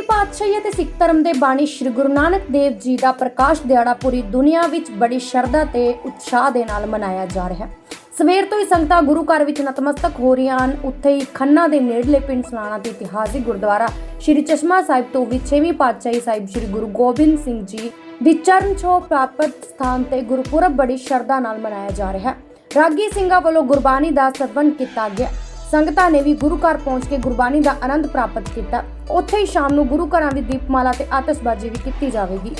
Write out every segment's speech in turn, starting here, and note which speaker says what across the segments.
Speaker 1: ਛੇਵੀਂ ਪਾਤਸ਼ਾਹੀ ਅਤੇ ਸਿੱਖ ਧਰਮ ਦੇ ਬਾਣੀ ਸ੍ਰੀ ਗੁਰੂ ਨਾਨਕ ਦੇਵ ਜੀ ਦਾ ਪ੍ਰਕਾਸ਼ ਦਿਹਾੜਾ ਪੂਰੀ ਦੁਨੀਆ ਵਿੱਚ ਬੜੀ ਸ਼ਰਧਾ ਤੇ ਉਤਸ਼ਾਹ ਦੇ ਨਾਲ ਮਨਾਇਆ ਜਾ ਰਿਹਾ ਹੈ। ਸਵੇਰ ਤੋਂ ਹੀ ਸੰਗਤਾਂ ਗੁਰੂ ਘਰ ਵਿੱਚ ਨਤਮਸਤਕ ਹੋ ਰਹੀਆਂ ਹਨ। ਉੱਥੇ ਹੀ ਖੰਨਾ ਦੇ ਨੇੜਲੇ ਪਿੰਡ ਸਲਾਣਾ ਦੇ ਇਤਿਹਾਸਿਕ ਗੁਰਦੁਆਰਾ ਸ੍ਰੀ ਚਸ਼ਮਾ ਸਾਹਿਬ ਤੋਂ ਵੀ ਛੇਵੀਂ ਪਾਤਸ਼ਾਹੀ ਸਾਹਿਬ ਸ੍ਰੀ ਗੁਰੂ ਗੋਬਿੰਦ ਸਿੰਘ ਜੀ ਦੀ ਚਰਨ ਛੋਹ ਪ੍ਰਾਪਤ ਸਥਾਨ ਤੇ ਗੁਰਪੁਰਬ ਬੜੀ ਸ਼ਰਧਾ ਨਾਲ ਮਨਾਇਆ ਜਾ ਰਿਹਾ ਹੈ। ਰਾਗੀ ਸਿੰਘਾਂ ਵੱਲੋਂ ਗੁਰਬਾਣੀ ਦਾ ਸਰਵਣ ਕੀਤਾ ਗਿਆ। ਸੰਗਤਾਂ ਨੇ ਵੀ ਗੁਰੂ ਘਰ ਪਹੁੰਚ ਕੇ ਗੁਰਬਾਣੀ ਦਾ ਆਨੰਦ ਪ੍ਰਾਪਤ ਕੀਤਾ। ਉੱਥੇ ਹੀ ਸ਼ਾਮ ਨੂੰ ਗੁਰੂ ਘਰਾਂ ਵਿੱਚ ਦੀਪਮਾਲਾ ਤੇ ਆਤਿਸ਼ਬਾਜ਼ੀ ਵੀ ਕੀਤੀ ਜਾਵੇਗੀ।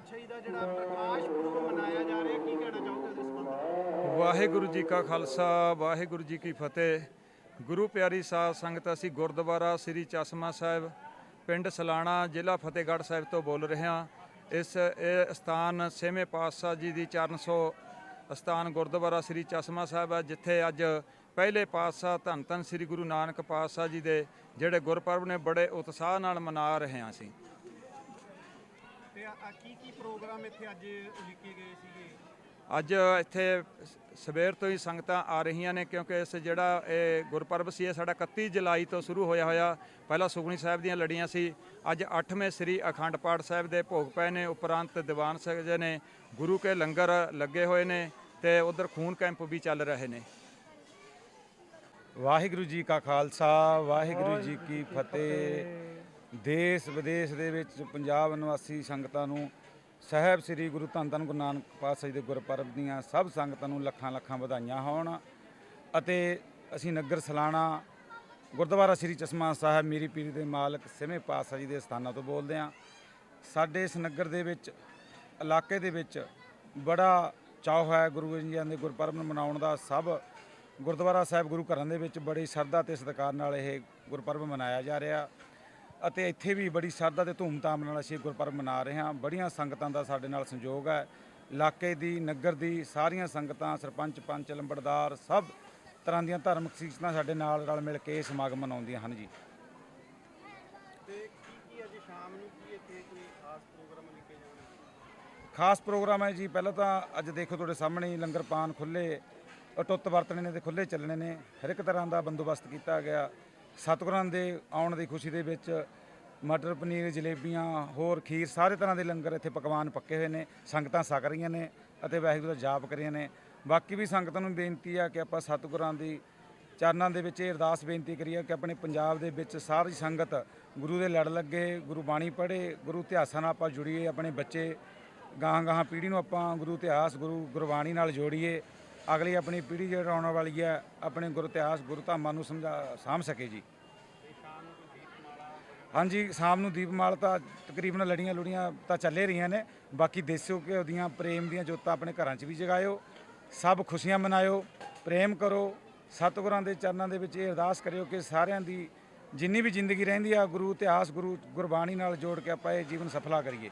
Speaker 2: ਪਾਤਸ਼ਾਹੀ ਦਾ ਜਿਹੜਾ ਪ੍ਰਕਾਸ਼ ਪੁਰਬ ਮਨਾਇਆ ਜਾ ਰਿਹਾ, ਕੀ ਕਹਿਣਾ ਚਾਹੋਗੇ ਇਸ ਸੰਬੰਧ
Speaker 3: ਵਾਹਿਗੁਰੂ ਜੀ ਕਾ ਖਾਲਸਾ, ਵਾਹਿਗੁਰੂ ਜੀ ਕੀ ਫਤਿਹ। ਗੁਰੂ ਪਿਆਰੀ ਸਾਧ ਸੰਗਤ, ਅਸੀਂ ਗੁਰਦੁਆਰਾ ਸ੍ਰੀ ਚਸ਼ਮਾ ਸਾਹਿਬ, ਪਿੰਡ ਸਲਾਣਾ, ਜ਼ਿਲ੍ਹਾ ਫਤਿਹਗੜ੍ਹ ਸਾਹਿਬ ਤੋਂ ਬੋਲ ਰਹੇ ਹਾਂ। ਇਸ, ਇਹ ਸਥਾਨ ਛੇਵੇਂ ਪਾਤਸ਼ਾਹ ਜੀ ਦੀ ਚਰਨ ਛੋਹ ਸਥਾਨ ਗੁਰਦੁਆਰਾ ਸ੍ਰੀ ਚਸ਼ਮਾ ਸਾਹਿਬ ਹੈ, ਜਿੱਥੇ ਅੱਜ ਪਹਿਲੇ ਪਾਤਸ਼ਾਹ ਧੰਨ ਧੰਨ ਸ੍ਰੀ ਗੁਰੂ ਨਾਨਕ ਪਾਤਸ਼ਾਹ ਜੀ ਦੇ ਜਿਹੜੇ ਗੁਰਪੁਰਬ ਨੇ, ਬੜੇ ਉਤਸ਼ਾਹ ਨਾਲ ਮਨਾ ਰਹੇ ਹਾਂ ਅਸੀਂ।
Speaker 2: ਆ ਕੀ ਕੀ ਪ੍ਰੋਗਰਾਮ ਇੱਥੇ ਅੱਜ ਲਿਖੇ ਗਏ ਸੀਗੇ?
Speaker 3: ਅੱਜ ਇੱਥੇ ਸਵੇਰ ਤੋਂ ਹੀ ਸੰਗਤਾਂ ਆ ਰਹੀਆਂ ਨੇ ਕਿਉਂਕਿ ਇਸ ਜਿਹੜਾ ਇਹ ਗੁਰਪੁਰਬ ਸੀ ਇਹ ਸਾਡਾ 31 ਜੁਲਾਈ ਤੋਂ ਸ਼ੁਰੂ ਹੋਇਆ ਹੋਇਆ। ਪਹਿਲਾਂ ਸੁਖਮਨੀ ਸਾਹਿਬ ਦੀਆਂ ਲੜੀਆਂ ਸੀ। ਅੱਜ 8ਵੇਂ ਸ੍ਰੀ ਅਖੰਡ ਪਾਠ ਸਾਹਿਬ ਦੇ ਭੋਗ ਪਏ ਨੇ ਉਪਰੰਤ ਦੀਵਾਨ ਸਜੇ ਨੇ ਗੁਰੂ ਕੇ ਲੰਗਰ ਲੱਗੇ ਹੋਏ ਨੇ ਤੇ ਉਧਰ ਖੂਨ ਕੈਂਪ ਵੀ ਚੱਲ ਰਹੇ ਨੇ।
Speaker 4: ਵਾਹਿਗੁਰੂ ਜੀ ਕਾ ਖਾਲਸਾ ਵਾਹਿਗੁਰੂ ਜੀ ਕੀ ਫਤਿਹ। ਦੇਸ਼ ਵਿਦੇਸ਼ ਦੇ ਵਿੱਚ ਪੰਜਾਬ ਨਿਵਾਸੀ ਸੰਗਤਾਂ ਨੂੰ ਸਾਹਿਬ ਸ੍ਰੀ ਗੁਰੂ ਧੰਨ ਧੰਨ ਗੁਰੂ ਨਾਨਕ ਪਾਤਸ਼ਾਹ ਜੀ ਦੇ ਗੁਰਪੁਰਬ ਦੀਆਂ ਸਭ ਸੰਗਤਾਂ ਨੂੰ ਲੱਖਾਂ ਲੱਖਾਂ ਵਧਾਈਆਂ ਹੋਣ ਅਤੇ ਅਸੀਂ ਨਗਰ ਸਲਾਣਾ ਗੁਰਦੁਆਰਾ ਸ੍ਰੀ ਚਸ਼ਮਾ ਸਾਹਿਬ ਮੀਰੀ ਪੀਰੀ ਦੇ ਮਾਲਕ ਸਿਵੇਂ ਪਾਤਸ਼ਾਹ ਜੀ ਦੇ ਸਥਾਨਾਂ ਤੋਂ ਬੋਲਦੇ ਹਾਂ। ਸਾਡੇ ਇਸ ਨਗਰ ਦੇ ਵਿੱਚ, ਇਲਾਕੇ ਦੇ ਵਿੱਚ ਬੜਾ ਚਾਅ ਹੈ ਗੁਰੂ ਜੀ ਦੇ ਗੁਰਪੁਰਬ ਨੂੰ ਮਨਾਉਣ ਦਾ। ਸਭ ਗੁਰਦੁਆਰਾ ਸਾਹਿਬ ਗੁਰੂ ਘਰਾਂ ਦੇ ਵਿੱਚ ਬੜੀ ਸ਼ਰਧਾ ਤੇ ਸਤਿਕਾਰ ਨਾਲ ਇਹ ਗੁਰਪੁਰਬ ਮਨਾਇਆ ਜਾ ਰਿਹਾ। ਅਤੇ ਇੱਥੇ ਵੀ ਬੜੀ ਸ਼ਰਧਾ ਤੇ ਧੂਮਧਾਮ ਨਾਲ ਅਸੀਂ ਗੁਰਪੁਰਬ ਮਨਾ ਰਹੇ ਹਾਂ। ਬੜੀਆਂ ਸੰਗਤਾਂ ਦਾ ਸਾਡੇ ਨਾਲ ਸੰਯੋਗ ਹੈ। ਇਲਾਕੇ ਦੀ ਨਗਰ ਦੀ ਸਾਰੀਆਂ ਸੰਗਤਾਂ ਸਰਪੰਚ ਪੰਚ ਲੰਬੜਦਾਰ ਸਭ ਤਰ੍ਹਾਂ ਦੀਆਂ ਧਾਰਮਿਕ ਸ਼ਖਸੀਅਤਾਂ ਸਾਡੇ ਨਾਲ ਰਲ ਮਿਲ ਕੇ ਇਹ ਸਮਾਗਮ ਮਨਾਉਂਦੀਆਂ ਹਨ ਜੀ।
Speaker 2: ਤੇ ਕੀ ਕੀ ਅੱਜ ਸ਼ਾਮ ਨੂੰ ਕੀ ਇੱਥੇ ਕੋਈ ਖਾਸ ਪ੍ਰੋਗਰਾਮ ਲਿਖੇ ਜਾਣਗੇ?
Speaker 4: ਖਾਸ ਪ੍ਰੋਗਰਾਮ ਹੈ ਜੀ ਪਹਿਲਾਂ ਤਾਂ ਅੱਜ ਦੇਖੋ ਤੁਹਾਡੇ ਸਾਹਮਣੇ ਲੰਗਰ ਪਾਨ ਖੁੱਲੇ ਅਟੁੱਤ ਵਰਤਣੇ ਨੇ ਤੇ ਖੁੱਲੇ ਚੱਲਣੇ ਨੇ। ਹਰ ਇੱਕ ਤਰ੍ਹਾਂ ਦਾ ਬੰਦੋਬਸਤ ਕੀਤਾ ਗਿਆ। ਸਤਿਗੁਰਾਂ ਦੇ ਆਉਣ ਦੀ ਖੁਸ਼ੀ ਦੇ ਵਿੱਚ ਮਟਰ ਪਨੀਰ, ਜਲੇਬੀਆਂ, ਹੋਰ ਖੀਰ, ਸਾਰੇ ਤਰ੍ਹਾਂ ਦੇ ਲੰਗਰ ਇੱਥੇ ਪਕਵਾਨ ਪੱਕੇ ਹੋਏ ਨੇ, ਸੰਗਤਾਂ ਸਕ ਰਹੀਆਂ ਨੇ ਅਤੇ ਵਾਹਿਗੁਰੂ ਦਾ ਜਾਪ ਕਰ ਰਹੀਆਂ ਨੇ। ਬਾਕੀ ਵੀ ਸੰਗਤਾਂ ਨੂੰ ਬੇਨਤੀ ਆ ਕਿ ਆਪਾਂ ਸਤਿਗੁਰਾਂ ਦੀ ਚਰਨਾਂ ਦੇ ਵਿੱਚ ਇਹ ਅਰਦਾਸ ਬੇਨਤੀ ਕਰੀਏ ਕਿ ਆਪਣੇ ਪੰਜਾਬ ਦੇ ਵਿੱਚ ਸਾਰੀ ਸੰਗਤ ਗੁਰੂ ਦੇ ਲੜ ਲੱਗੇ, ਗੁਰੂ ਬਾਣੀ ਪੜ੍ਹੇ, ਗੁਰੂ ਇਤਿਹਾਸਾਂ ਨਾਲ ਆਪਾਂ ਜੁੜੀਏ, ਆਪਣੇ ਬੱਚੇ ਗਾਹਾਂ ਗਾਹਾਂ ਪੀੜ੍ਹੀ ਨੂੰ ਆਪਾਂ ਗੁਰੂ ਇਤਿਹਾਸ, ਗੁਰੂ ਗੁਰਬਾਣੀ ਨਾਲ ਜੋੜੀਏ। ਅਗਲੀ ਆਪਣੀ ਪੀੜ੍ਹੀ ਜਿਹੜਾ ਆਉਣ ਵਾਲੀ ਹੈ, ਆਪਣੇ ਗੁਰੂ ਇਤਿਹਾਸ, ਗੁਰੂ ਧਾਮਾਂ ਨੂੰ ਸਮਝਾ, ਸਾਂਭ ਸਕੇ ਜੀ। ਹਾਂਜੀ, ਸ਼ਾਮ ਨੂੰ ਦੀਪਮਾਲ ਤਾਂ ਤਕਰੀਬਨ ਲੜੀਆਂ ਲੁੜੀਆਂ ਤਾਂ ਚੱਲੇ ਰਹੀਆਂ ਨੇ। ਬਾਕੀ ਦੇਸੋ ਕਿ ਉਹਦੀਆਂ ਪ੍ਰੇਮ ਦੀਆਂ ਜੋਤਾਂ ਆਪਣੇ ਘਰਾਂ 'ਚ ਵੀ ਜਗਾਇਓ। ਸਭ ਖੁਸ਼ੀਆਂ ਮਨਾਇਓ। ਪ੍ਰੇਮ ਕਰੋ। ਸਤਿਗੁਰਾਂ ਦੇ ਚਰਨਾਂ ਦੇ ਵਿੱਚ ਇਹ ਅਰਦਾਸ ਕਰਿਓ ਕਿ ਸਾਰਿਆਂ ਦੀ ਜਿੰਨੀ ਵੀ ਜ਼ਿੰਦਗੀ ਰਹਿੰਦੀ ਆ, ਗੁਰੂ ਇਤਿਹਾਸ, ਗੁਰੂ ਗੁਰਬਾਣੀ ਨਾਲ ਜੋੜ ਕੇ ਆਪਾਂ ਇਹ ਜੀਵਨ ਸਫਲਾ ਕਰੀਏ।